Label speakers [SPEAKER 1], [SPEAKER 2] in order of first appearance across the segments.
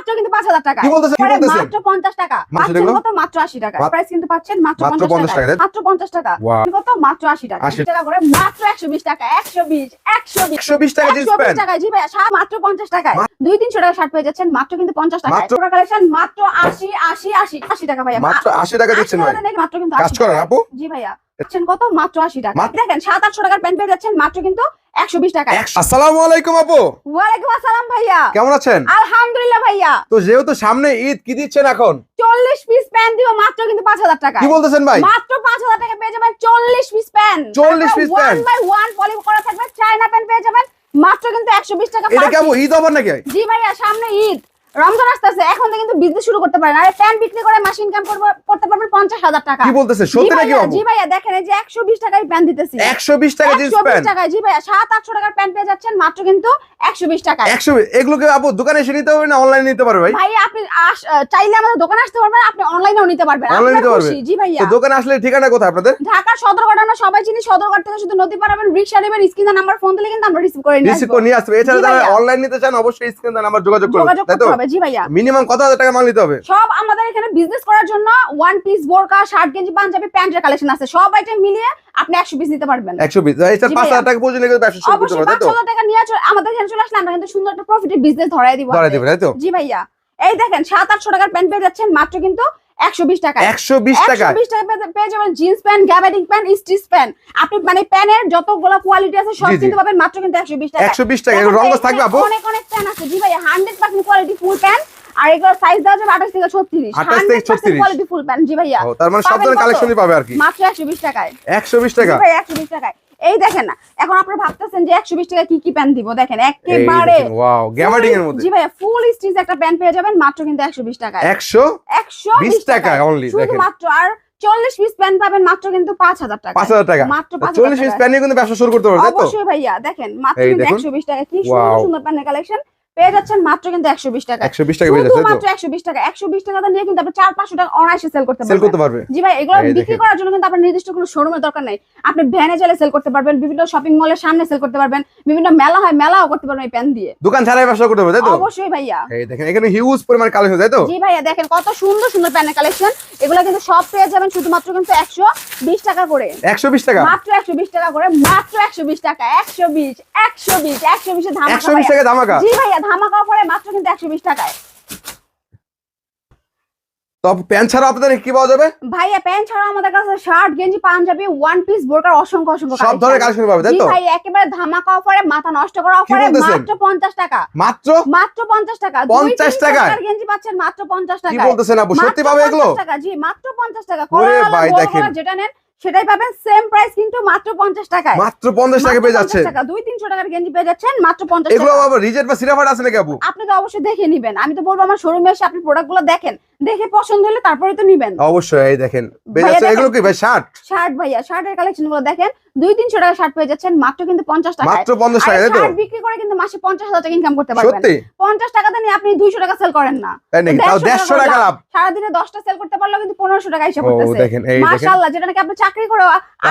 [SPEAKER 1] মাত্র কিন্তু পাঁচ হাজার টাকা
[SPEAKER 2] কি বলতেছেন, কি
[SPEAKER 1] পরে
[SPEAKER 2] বলতেছেন?
[SPEAKER 1] মাত্র পঞ্চাশ টাকা।
[SPEAKER 2] মাত্র
[SPEAKER 1] পাচ্ছেন কত? মাত্র আশি টাকা। প্রাইস কিন্তু পাচ্ছেন মাত্র
[SPEAKER 2] মাত্র
[SPEAKER 1] পঞ্চাশ
[SPEAKER 2] 50
[SPEAKER 1] টাকা
[SPEAKER 2] টাকা,
[SPEAKER 1] মাত্র পঞ্চাশ টাকা। কত? মাত্র আশি টাকা।
[SPEAKER 2] 80
[SPEAKER 1] টাকা করে মাত্র একশো বিশ টাকা। একশো বিশ একশো বিশ।
[SPEAKER 2] 120 টাকা জিন্স প্যান্ট।
[SPEAKER 1] টাকা জি সাত মাত্র পঞ্চাশ টাকায়।
[SPEAKER 2] মা-
[SPEAKER 1] দুই তিনশো টাকা শার্ট পেয়ে যাচ্ছেন মাত্র কিন্তু পঞ্চাশ টাকা
[SPEAKER 2] মাত্র-
[SPEAKER 1] কালেকশন মাত্র আশি আশি আশি আশি টাকা ভাইয়া।
[SPEAKER 2] মাত্র 80 টাকা দিচ্ছেন ভাই।
[SPEAKER 1] মাত্র কিন্তু
[SPEAKER 2] কাজ করেন আপু?
[SPEAKER 1] জি ভাইয়া। পাচ্ছেন কত? মাত্র আশি টাকা দেখেন সাত আটশো টাকার প্যান্ট পেয়ে যাচ্ছেন মাত্র কিন্তু একশো বিশ টাকা
[SPEAKER 2] আসসালামু আলাইকুম আপু।
[SPEAKER 1] ওয়ালাইকুম আসসালাম ভাইয়া।
[SPEAKER 2] কেমন আছেন?
[SPEAKER 1] আলহামদুলিল্লাহ। ভাইয়া।
[SPEAKER 2] তো যেহেতু সামনে ঈদ কি দিচ্ছেন এখন?
[SPEAKER 1] চল্লিশ পিস প্যান্ট দিব মাত্র কিন্তু পাঁচ হাজার টাকা
[SPEAKER 2] কি বলতেছেন ভাই?
[SPEAKER 1] মাত্র পাঁচ হাজার টাকা পেয়ে যাবেন চল্লিশ piece pant
[SPEAKER 2] 40 piece
[SPEAKER 1] one by one poly করা থাকবে চায়না প্যান্ট পেয়ে যাবেন। মাত্র কিন্তু একশো বিশ টাকা
[SPEAKER 2] এটা
[SPEAKER 1] per
[SPEAKER 2] ঈদ হবার নাকি?
[SPEAKER 1] জি ভাইয়া সামনে ঈদ। রমজান আসতেছে এখন কিন্তু বিজনেস শুরু করতে পারেন। আর প্যান্ট বিক্রি করে মাসে ইনকাম করতে পারবেন পঞ্চাশ হাজার টাকা।
[SPEAKER 2] কি বলতেছে? সত্যি নাকি
[SPEAKER 1] জি ভাইয়া দেখেন এই যে একশো বিশ টাকায় প্যান্ট দিতেছি।
[SPEAKER 2] একশো বিশ টাকা জিন্স প্যান্ট।
[SPEAKER 1] টাকায় জি ভাইয়া সাত আটশো টাকার প্যান্ট পেয়ে যাচ্ছেন মাত্র কিন্তু একশো বিশ
[SPEAKER 2] একশো এগুলোকে আপু দোকানে এসে নিতে হবে না অনলাইনে নিতে পারবে ভাই?
[SPEAKER 1] ভাইয়া আপনি চাইলে আমাদের দোকানে আসতে পারবেন আপনি অনলাইনেও নিতে পারবেন। আপনার
[SPEAKER 2] নিতে পারবে?
[SPEAKER 1] খুশি, জি ভাইয়া।
[SPEAKER 2] তো দোকানে আসলে ঠিকানা কোথায় আপনাদের?
[SPEAKER 1] ঢাকার সদরঘাট আমরা সবাই চিনি সদরঘাট থেকে শুধু নদী পার হবেন রিক্সা নেবেন স্ক্রিনে নাম্বার ফোন দিলে কিন্তু আমরা রিসিভ করে নিয়ে
[SPEAKER 2] রিসিভ করে নিয়ে আসবে এছাড়া যারা। অনলাইন নিতে চান অবশ্যই স্ক্রিন আমার যোগাযোগ করবেন তাই তো?
[SPEAKER 1] হবে। জি ভাইয়া।
[SPEAKER 2] মিনিমাম কত হাজার টাকা মাল নিতে হবে?
[SPEAKER 1] সব আমাদের এখানে বিজনেস করার জন্য ওয়ান পিস বোরকা শার্ট গেঞ্জি পাঞ্জাবি প্যান্টের কালেকশন আছে। সব আইটেম মিলিয়ে আপনি একশো পিস নিতে পারবেন।
[SPEAKER 2] একশো বিশ এছাড়া
[SPEAKER 1] জি
[SPEAKER 2] পাঁচ
[SPEAKER 1] ভাইয়া।
[SPEAKER 2] হাজার টাকা পর্যন্ত কিন্তু ব্যবসা শুরু করতে
[SPEAKER 1] অবশ্যই
[SPEAKER 2] তাই
[SPEAKER 1] পাঁচ
[SPEAKER 2] তো
[SPEAKER 1] 5000 টাকা নিয়ে চলে- আমাদের এখানে চলে আসলে আমরা কিন্তু সুন্দর একটা প্রফিটের বিজনেস ধরায় দিব ধরায়
[SPEAKER 2] দিব তাই তো?
[SPEAKER 1] জি ভাইয়া। এই দেখেন সাত আটশো টাকার প্যান্ট পেয়ে যাচ্ছেন মাত্র কিন্তু একশো বিশ টাকা
[SPEAKER 2] একশো বিশ টাকা
[SPEAKER 1] একশো বিশ টাকা পেয়ে- যাবেন jeans pant gabardine pant stitch pant. আপনি মানে প্যানের যতগুলো কোয়ালিটি আছে সব। কিন্তু পাবেন মাত্র কিন্তু একশো বিশ টাকা
[SPEAKER 2] একশো বিশ টাকা
[SPEAKER 1] দেখেন
[SPEAKER 2] থাকবে আপু
[SPEAKER 1] অনেক অনেক প্যান্ট আছে। জি ভাই hundred percent quality full pant আর সাইজ দেওয়া যাবে আঠাশ থেকে ছত্রিশ।
[SPEAKER 2] 28 থেকে 36
[SPEAKER 1] কোয়ালিটি ফুল প্যান্ট জি ভাইয়া।
[SPEAKER 2] ও, তার মানে সব ধরনের কালেকশনই পাবে আর কি?
[SPEAKER 1] মাত্র একশো বিশ টাকায়।
[SPEAKER 2] একশো বিশ টাকা?
[SPEAKER 1] জি ভাই একশো বিশ টাকায়। এই দেখেন না এখন আপনারা ভাবতেছেন যে একশো বিশ টাকা কি কি প্যান্ট দিব? দেখেন একেবারে
[SPEAKER 2] ওয়াও গ্যাবার্ডিং এর মধ্যে।
[SPEAKER 1] জি ভাইয়া ফুল স্টিচ একটা প্যান্ট পেয়ে যাবেন মাত্র কিন্তু একশো বিশ টাকায়।
[SPEAKER 2] একশো
[SPEAKER 1] একশো
[SPEAKER 2] 20
[SPEAKER 1] বিশ
[SPEAKER 2] টাকায়। only, দেখেন।
[SPEAKER 1] শুধুমাত্র আর চল্লিশ পিস প্যান্ট পাবেন মাত্র কিন্তু পাঁচ হাজার টাকা
[SPEAKER 2] পাঁচ হাজার টাকা।
[SPEAKER 1] মাত্র
[SPEAKER 2] চল্লিশ পিস প্যান নিয়ে কিন্তু ব্যবসা শুরু করতে পারবে তাই তো?
[SPEAKER 1] অবশ্যই ভাইয়া দেখেন মাত্র কিন্তু। একশো বিশ টাকা কি সুন্দর সুন্দর প্যান্টের কালেকশন পেয়ে যাচ্ছেন মাত্র কিন্তু একশো বিশ টাকা।
[SPEAKER 2] একশো বিশ টাকা তাই
[SPEAKER 1] একশো বিশ টাকা। একশো বিশ টাকা নিয়ে কিন্তু আপনি চার পাঁচশো টাকা অনায়াসে সেল করতে
[SPEAKER 2] সেল করতে পারবে।
[SPEAKER 1] জি ভাই এগুলো বিক্রি করার জন্য কিন্তু আপনার নির্দিষ্ট কোনো শোরুমের দরকার নেই। আপনি ভ্যানে চাইলে সেল করতে পারবেন বিভিন্ন শপিং মলের সামনে সেল করতে পারবেন বিভিন্ন মেলা হয় মেলাও করতে পারবেন এই প্যান দিয়ে।
[SPEAKER 2] দোকান ছাড়াই ব্যবসা করতে পারবে তাই তো?
[SPEAKER 1] অবশ্যই ভাইয়া।
[SPEAKER 2] এই দেখেন এখানে হিউজ পরিমাণ কালেকশন তাই তো?
[SPEAKER 1] জি ভাইয়া দেখেন কত সুন্দর সুন্দর প্যানের কালেকশন এগুলো কিন্তু সব পেয়ে যাবেন শুধুমাত্র কিন্তু একশো বিশ টাকা করে।
[SPEAKER 2] একশো বিশ টাকা?
[SPEAKER 1] মাত্র একশো বিশ টাকা করে মাত্র একশো বিশ টাকা একশো বিশ একশো বিশ একশো বিশে ধামাকা
[SPEAKER 2] একশো বিশ টাকা ধামাকা?
[SPEAKER 1] জি ভাইয়া ধামাকা পরে মাত্র কিন্তু একশো বিশ টাকায়।
[SPEAKER 2] তো প্যান্ট ছাড়া আপনাদের কি পাওয়া যাবে?
[SPEAKER 1] ভাইয়া প্যান্ট ছাড়া আমাদের কাছে শার্ট গেঞ্জি পাঞ্জাবি ওয়ান পিস বোরকার অসংখ্য অসংখ্য
[SPEAKER 2] সব ধরনের কালেকশন পাবে তাই তো?
[SPEAKER 1] ভাই একেবারে ধামাকা অফারে মাথা নষ্ট করা অফারে মাত্র টাকা।
[SPEAKER 2] মাত্র?
[SPEAKER 1] মাত্র টাকা।
[SPEAKER 2] 50 টাকায়?
[SPEAKER 1] গেঞ্জি পাচ্ছেন মাত্র পঞ্চাশ
[SPEAKER 2] কি বলতেছেন আপু? সত্যি পাবে এগুলো?
[SPEAKER 1] টাকা জি মাত্র পঞ্চাশ টাকা।
[SPEAKER 2] ওরে ভাই, দেখেন।
[SPEAKER 1] যেটা নেন সেটাই পাবেন সেম প্রাইস কিন্তু মাত্র পঞ্চাশ টাকায়।
[SPEAKER 2] মাত্র পঞ্চাশ টাকা
[SPEAKER 1] মাত্র
[SPEAKER 2] পেয়ে
[SPEAKER 1] 50
[SPEAKER 2] যাচ্ছে
[SPEAKER 1] টাকা দুই তিনশো টাকার গেঞ্জি পেয়ে যাচ্ছেন মাত্র পঞ্চাশ
[SPEAKER 2] এগুলো
[SPEAKER 1] টাকা
[SPEAKER 2] আবার রিজেট বা সিরাফাট আছে নাকি আপু?
[SPEAKER 1] আপনি তো অবশ্যই দেখে নিবেন। আমি তো বলব আমার শোরুমে এসে আপনি প্রোডাক্টগুলো দেখেন। দেখে পছন্দ হলে তারপরে তো নিবেন।
[SPEAKER 2] অবশ্যই এই দেখেন। পেয়ে
[SPEAKER 1] ভাইয়া
[SPEAKER 2] যাচ্ছে এগুলো কি ভাই শার্ট
[SPEAKER 1] শার্ট ভাইয়া শার্টের কালেকশনগুলো দেখেন। দুই তিনশো টাকা শার্ট পেয়ে যাচ্ছেন মাত্র কিন্তু পঞ্চাশ টাকা
[SPEAKER 2] মাত্র পঞ্চাশ টাকা তাই তো?
[SPEAKER 1] শার্ট বিক্রি করে মাসে পঞ্চাশ হাজার টাকা ইনকাম করতে পারবেন। পঞ্চাশ টাকাতে নিয়ে আপনি দুইশো টাকা সেল করেন না।
[SPEAKER 2] দেড়শো টাকা লাভ।
[SPEAKER 1] সারাদিনে দশটা সেল করতে পারলেও কিন্তু পনেরোশো টাকা হিসাব করতেছে। যেটা নাকি আপনি চাকরি করে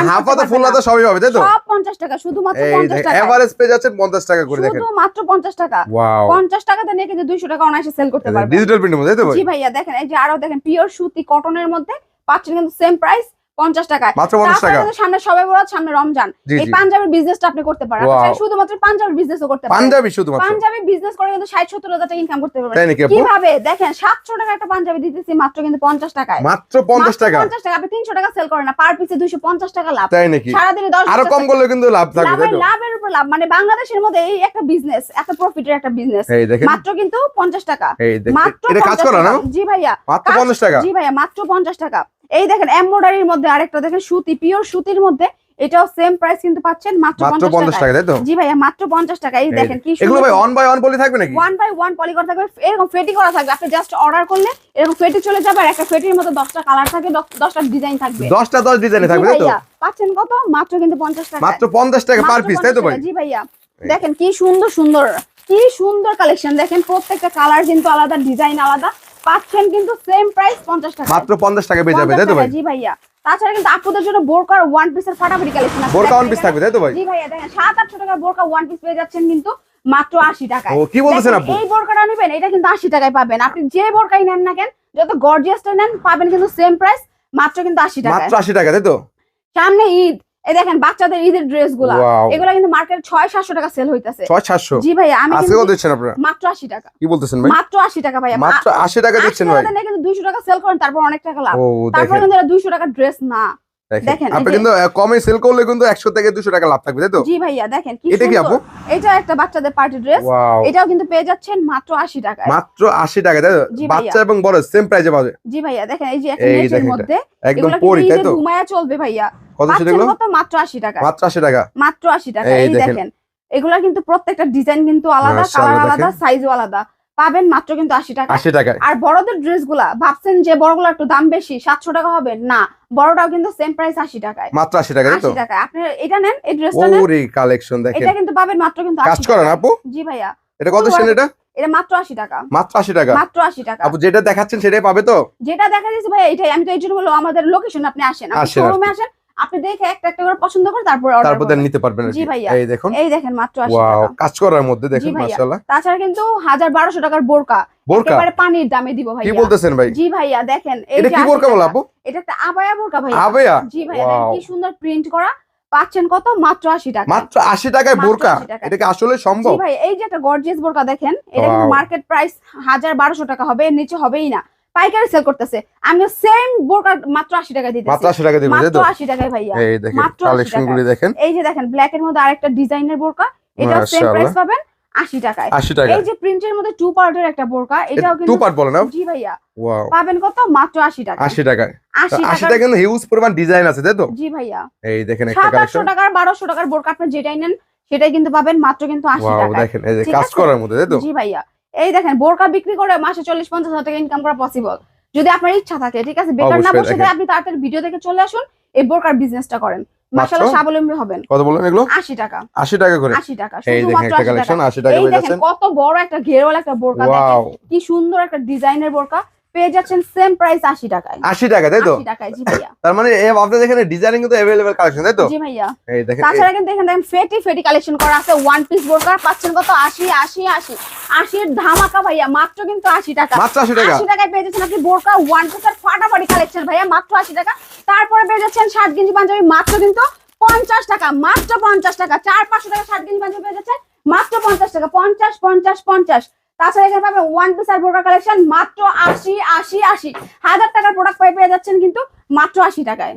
[SPEAKER 2] হাফ হাতা সবই হবে তাই তো?
[SPEAKER 1] সব পঞ্চাশ টাকা শুধুমাত্র পঞ্চাশ টাকা।
[SPEAKER 2] এভারেজ পেয়ে যাচ্ছে পঞ্চাশ টাকা করে দেখেন।
[SPEAKER 1] শুধুমাত্র পঞ্চাশ টাকা। পঞ্চাশ টাকাতে নিয়ে কিন্তু দুইশো টাকা অনায়াসে সেল করতে পারবেন।
[SPEAKER 2] ডিজিটাল প্রিন্টের মধ্যে তাই তো
[SPEAKER 1] জি ভাইয়া দেখেন এই যে আরও দেখেন পিওর সুতি কটনের মধ্যে পাচ্ছেন কিন্তু সেম প্রাইস পঞ্চাশ
[SPEAKER 2] টাকা?
[SPEAKER 1] সামনে সবাই বরাত সামনে রমজান। এই পাঞ্জাবের বিজনেসটা আপনি করতে পারেন। শুধুমাত্র পাঞ্জাবের বিজনেসও করতে পারেন।
[SPEAKER 2] পাঞ্জাবি শুধুমাত্র?
[SPEAKER 1] পাঞ্জাবি বিজনেস করে কিন্তু ষাট সত্তর হাজার টাকা ইনকাম করতে পারবেন। কীভাবে? দেখেন সাতশো টাকা একটা পাঞ্জাবি দিতেছি মাত্র কিন্তু পঞ্চাশ টাকায়।
[SPEAKER 2] মাত্র পঞ্চাশ টাকা?
[SPEAKER 1] পঞ্চাশ টাকা। আপনি তিনশো টাকা সেল করেন না। পার পিসে দুইশো পঞ্চাশ টাকা লাভ।
[SPEAKER 2] তাই নাকি?
[SPEAKER 1] সারাদিনে দশ আরও
[SPEAKER 2] কম করলে কিন্তু লাভ থাকবে
[SPEAKER 1] লাভের উপর লাভ। মানে বাংলাদেশের মধ্যে এই একটা বিজনেস এত প্রফিটের একটা বিজনেস
[SPEAKER 2] এই দেখেন।
[SPEAKER 1] মাত্র কিন্তু পঞ্চাশ টাকা।
[SPEAKER 2] এই দেখেন
[SPEAKER 1] মাত্র
[SPEAKER 2] এটা কাজ
[SPEAKER 1] 50
[SPEAKER 2] করা না?
[SPEAKER 1] জি ভাইয়া
[SPEAKER 2] মাত্র পঞ্চাশ টাকা?
[SPEAKER 1] জি ভাইয়া মাত্র পঞ্চাশ টাকা। এই দেখেন এমব্রয়ডারির মধ্যে আরেকটা দেখেন সুতি পিওর সুতির মধ্যে এটাও সেম প্রাইস কিন্তু পাচ্ছেন মাত্র
[SPEAKER 2] মাত্র
[SPEAKER 1] পঞ্চাশ
[SPEAKER 2] পঞ্চাশ
[SPEAKER 1] টাকা
[SPEAKER 2] টাকা তাই তো?
[SPEAKER 1] জি ভাইয়া মাত্র পঞ্চাশ টাকা এই দেখেন কি
[SPEAKER 2] এগুলো ভাই অন বাই অন বলি থাকবে নাকি?
[SPEAKER 1] ওয়ান বাই ওয়ান পলি করা থাকবে এরকম ফেটি করা থাকবে। আপনি জাস্ট অর্ডার করলে এরকম ফেটি চলে যাবে আর একটা ফেটির মধ্যে দশটা কালার থাকবে দশ- দশটা ডিজাইন থাকবে।
[SPEAKER 2] দশটা দশ ডিজাইনে
[SPEAKER 1] জি
[SPEAKER 2] থাকবে তাই তো?
[SPEAKER 1] ভাইয়া পাচ্ছেন কত? মাত্র কিন্তু পঞ্চাশ টাকা
[SPEAKER 2] মাত্র পঞ্চাশ টাকা পার পিস তাই তো ভাই?
[SPEAKER 1] জি ভাইয়া দেখেন কি সুন্দর সুন্দর কি সুন্দর কালেকশন দেখেন প্রত্যেকটা কালার কিন্তু আলাদা ডিজাইন আলাদা। পাচ্ছেন কিন্তু সেম প্রাইস পঞ্চাশ টাকা।
[SPEAKER 2] মাত্র পঞ্চাশ টাকা পেয়ে যাবে তাই তো ভাই?
[SPEAKER 1] জি ভাইয়া। তাছাড়া কিন্তু আপুদের জন্য বোরকার ওয়ান পিসের ফাটাফাটি কালেকশন আছে।
[SPEAKER 2] বোরকা
[SPEAKER 1] দেখেন
[SPEAKER 2] পিস থাকবে তাই তো ভাই?
[SPEAKER 1] জি ভাইয়া দেখেন সাত আটশো টাকা বোরকা ওয়ান পিস পেয়ে যাচ্ছেন কিন্তু মাত্র আশি টাকায়।
[SPEAKER 2] ও কি বলতেছেন আপু?
[SPEAKER 1] এই বোরকাটা নেবেন এটা কিন্তু আশি টাকায় পাবেন। আপনি যে বোরকাই নেন না কেন যত গর্জিয়াসটা নেন পাবেন কিন্তু সেম প্রাইস মাত্র কিন্তু আশি টাকায়।
[SPEAKER 2] মাত্র আশি টাকা তাই তো?
[SPEAKER 1] সামনে ঈদ এই দেখেন বাচ্চাদের ঈদের
[SPEAKER 2] ড্রেসগুলা
[SPEAKER 1] এগুলা কিন্তু মার্কেট ছয় সাতশো টাকা সেল হইতাছে।
[SPEAKER 2] ছয় সাতশো
[SPEAKER 1] জি ভাইয়া আমি
[SPEAKER 2] আজকে দিচ্ছেন আপনারা?
[SPEAKER 1] মাত্র আশি টাকা।
[SPEAKER 2] কি বলতেছেন ভাই?
[SPEAKER 1] মাত্র আশি টাকা ভাইয়া।
[SPEAKER 2] মাত্র আশি টাকা দিচ্ছেন ভাই।
[SPEAKER 1] কিন্তু দুইশো টাকা সেল করেন তারপর অনেক টাকা লাভ। তারপর কিন্তু দুইশো টাকা ড্রেস না।
[SPEAKER 2] দেখেন
[SPEAKER 1] দেখেন,
[SPEAKER 2] আপনি কিন্তু কমে সেল করলে কিন্তু একশো থেকে দুশো টাকা লাভ থাকবে তাই তো?
[SPEAKER 1] জি ভাইয়া দেখেন কি
[SPEAKER 2] এটা কি আপু?
[SPEAKER 1] এটা একটা বাচ্চাদের পার্টি ড্রেস এটাও কিন্তু পেয়ে যাচ্ছেন মাত্র টাকায়।
[SPEAKER 2] মাত্র আশি টাকা তাই তো?
[SPEAKER 1] জি
[SPEAKER 2] বাচ্চা এবং বড় সেম প্রাইসে পাবে
[SPEAKER 1] জি ভাইয়া দেখেন এই যে একটা নেটের মধ্যে
[SPEAKER 2] একদম পরি তাই তো?
[SPEAKER 1] ঘুমায়া চলবে ভাইয়া।
[SPEAKER 2] কত
[SPEAKER 1] পাচ্ছেন
[SPEAKER 2] সেগুলো
[SPEAKER 1] মাত্র আশি টাকা।
[SPEAKER 2] মাত্র আশি টাকা।
[SPEAKER 1] মাত্র আশি টাকা।
[SPEAKER 2] এই
[SPEAKER 1] এই
[SPEAKER 2] দেখেন।
[SPEAKER 1] দেখেন এগুলা কিন্তু প্রত্যেকটা ডিজাইন কিন্তু আলাদা কালার আলাদা সাইজও আলাদা। পাবেন মাত্র কিন্তু আশি টাকা।
[SPEAKER 2] আশি
[SPEAKER 1] আর বড়দের ড্রেসগুলা ভাবছেন যে বড়গুলো একটু দাম বেশি সাতশো টাকা হবে? না বড়টাও কিন্তু সেম প্রাইস আশি টাকায়।
[SPEAKER 2] মাত্র আশি টাকা
[SPEAKER 1] আশি টাকায়। আপনি এটা নেন এই ড্রেসটা নেন।
[SPEAKER 2] কালেকশন দেখেন।
[SPEAKER 1] এটা কিন্তু পাবেন মাত্র কিন্তু
[SPEAKER 2] কাজ করেন আপু?
[SPEAKER 1] জি ভাইয়া।
[SPEAKER 2] এটা কত এটা?
[SPEAKER 1] এটা মাত্র আশি টাকা।
[SPEAKER 2] মাত্র আশি টাকা।
[SPEAKER 1] মাত্র আশি টাকা।
[SPEAKER 2] আপু যেটা দেখাচ্ছেন সেটাই পাবে তো?
[SPEAKER 1] যেটা দেখা যাচ্ছে ভাই এটাই। আমি তো এই জন্য বলব আমাদের লোকেশন আপনি আসেন। আপনি
[SPEAKER 2] আসেন,
[SPEAKER 1] শোরুমে আসেন। আপনি দেখে একটা একটা করে পছন্দ করে তারপরে অর্ডার
[SPEAKER 2] তারপর দেন নিতে পারবেন
[SPEAKER 1] জি ভাইয়া।
[SPEAKER 2] এই দেখুন।
[SPEAKER 1] এই দেখেন মাত্র আশি
[SPEAKER 2] ওয়াও
[SPEAKER 1] টাকা।
[SPEAKER 2] কাজ করার মধ্যে দেখুন
[SPEAKER 1] ভাইয়া।
[SPEAKER 2] মাশাআল্লাহ।
[SPEAKER 1] তাছাড়া কিন্তু হাজার বারোশো টাকার বোরকা।
[SPEAKER 2] বোরকা?
[SPEAKER 1] একেবারে পানির দামে দিব
[SPEAKER 2] কি বলতেছেন ভাই?
[SPEAKER 1] জি ভাইয়া দেখেন এই
[SPEAKER 2] এটা কি বোরকা বল। আপু?
[SPEAKER 1] এটা একটা আবায়া বোরকা ভাইয়া।
[SPEAKER 2] আবেয়া?
[SPEAKER 1] জি ভাইয়া কি সুন্দর প্রিন্ট করা। পাচ্ছেন কত? মাত্র আশি টাকা।
[SPEAKER 2] মাত্র আশি টাকায় বোরকা? এটা কি আসলে
[SPEAKER 1] জি
[SPEAKER 2] সম্ভব
[SPEAKER 1] ভাই এই যে একটা গর্জিয়াস বোরকা দেখেন এটা কিন্তু মার্কেট প্রাইস হাজার বারোশো টাকা হবে এর নিচে হবেই না। পাইকারি সেল করতেছে। আমি সেম বোরকা মাত্র আশি টাকা দিতেছি।
[SPEAKER 2] মাত্র আশি টাকা দিবেন
[SPEAKER 1] মাত্র
[SPEAKER 2] তো?
[SPEAKER 1] আশি টাকায় ভাইয়া।
[SPEAKER 2] এই দেখেন দেখেন।
[SPEAKER 1] এই যে দেখেন ব্ল্যাক এর মধ্যে আরেকটা ডিজাইনের বোরকা এটাও সেম প্রাইস পাবেন আশি টাকায়।
[SPEAKER 2] আশি টাকা
[SPEAKER 1] এই যে প্রিন্টের মধ্যে টু পার্টের একটা বোরকা এটাও
[SPEAKER 2] টু
[SPEAKER 1] কিন্তু
[SPEAKER 2] পার্ট বলেন না?
[SPEAKER 1] জি ভাইয়া।
[SPEAKER 2] ওয়াও
[SPEAKER 1] পাবেন কত? মাত্র আশি টাকা
[SPEAKER 2] আশি টাকায়।
[SPEAKER 1] আশি
[SPEAKER 2] আশি
[SPEAKER 1] টাকা
[SPEAKER 2] টাকা কিন্তু হিউজ পরিমাণ ডিজাইন আছে তাই তো?
[SPEAKER 1] জি ভাইয়া।
[SPEAKER 2] এই দেখেন একটা কালেকশন
[SPEAKER 1] টাকার বারোশো টাকার বোরকা আপনি যেটাই নেন সেটাই কিন্তু পাবেন মাত্র কিন্তু আশি
[SPEAKER 2] ওয়াও
[SPEAKER 1] টাকা
[SPEAKER 2] দেখেন এই যে কাজ করার মধ্যে তাই তো?
[SPEAKER 1] জি ভাইয়া। এই দেখেন বোরকা বিক্রি করে মাসে চল্লিশ পঞ্চাশ হাজার টাকা ইনকাম করা পসিবল যদি আপনার ইচ্ছা থাকে ঠিক আছে? বেকার না বসে আপনি তাড়াতাড়ি ভিডিও দেখে চলে আসুন এই বোরকার বিজনেসটা করেন। স্বাবলম্বী হবেন।
[SPEAKER 2] কত বললেন এগুলো?
[SPEAKER 1] আশি টাকা।
[SPEAKER 2] আশি টাকা করে।
[SPEAKER 1] আশি টাকা।
[SPEAKER 2] এই দেখেন একটা কালেকশন আশি টাকা পেয়ে যাচ্ছেন।
[SPEAKER 1] কত বড় একটা ঘেরওয়ালা একটা বোরকা। দেখেন কি সুন্দর একটা ডিজাইনের বোরকা। পেয়ে যাচ্ছেন সেম প্রাইস আশি টাকায়।
[SPEAKER 2] আশি টাকা তাই তো?
[SPEAKER 1] আশি টাকায় জি ভাইয়া।
[SPEAKER 2] তার মানে এই আপনাদের এখানে ডিজাইনিং কিন্তু অ্যাভেলেবল কালেকশন তাই তো?
[SPEAKER 1] জি ভাইয়া।
[SPEAKER 2] এই দেখেন
[SPEAKER 1] তাছাড়া কিন্তু এখানে দেখেন ফেটি ফেটি কালেকশন করা আছে ওয়ান পিস বোরকা পাচ্ছেন কত? আশি আশি আশি। আশির ধামাকা ভাইয়া মাত্র কিন্তু আশি টাকা।
[SPEAKER 2] মাত্র আশি টাকা?
[SPEAKER 1] আশি টাকায় পেয়ে যাচ্ছেন আপনি বোরকা ওয়ান পিসের ফাটাফাটি কালেকশন ভাইয়া মাত্র আশি টাকা। তারপরে পেয়ে যাচ্ছেন ষাট গেঞ্জি পাঞ্জাবি মাত্র কিন্তু পঞ্চাশ টাকা মাত্র পঞ্চাশ টাকা। চার পাঁচশো টাকা ষাট গেঞ্জি পাঞ্জাবি পেয়ে যাচ্ছেন মাত্র পঞ্চাশ টাকা পঞ্চাশ পঞ্চাশ পঞ্চাশ। তাছাড়া এখানে পাবেন ওয়ান পিস আর বোরকা কালেকশন মাত্র আশি আশি আশি। হাজার টাকার প্রোডাক্ট পেয়ে যাচ্ছেন কিন্তু মাত্র আশি টাকায়।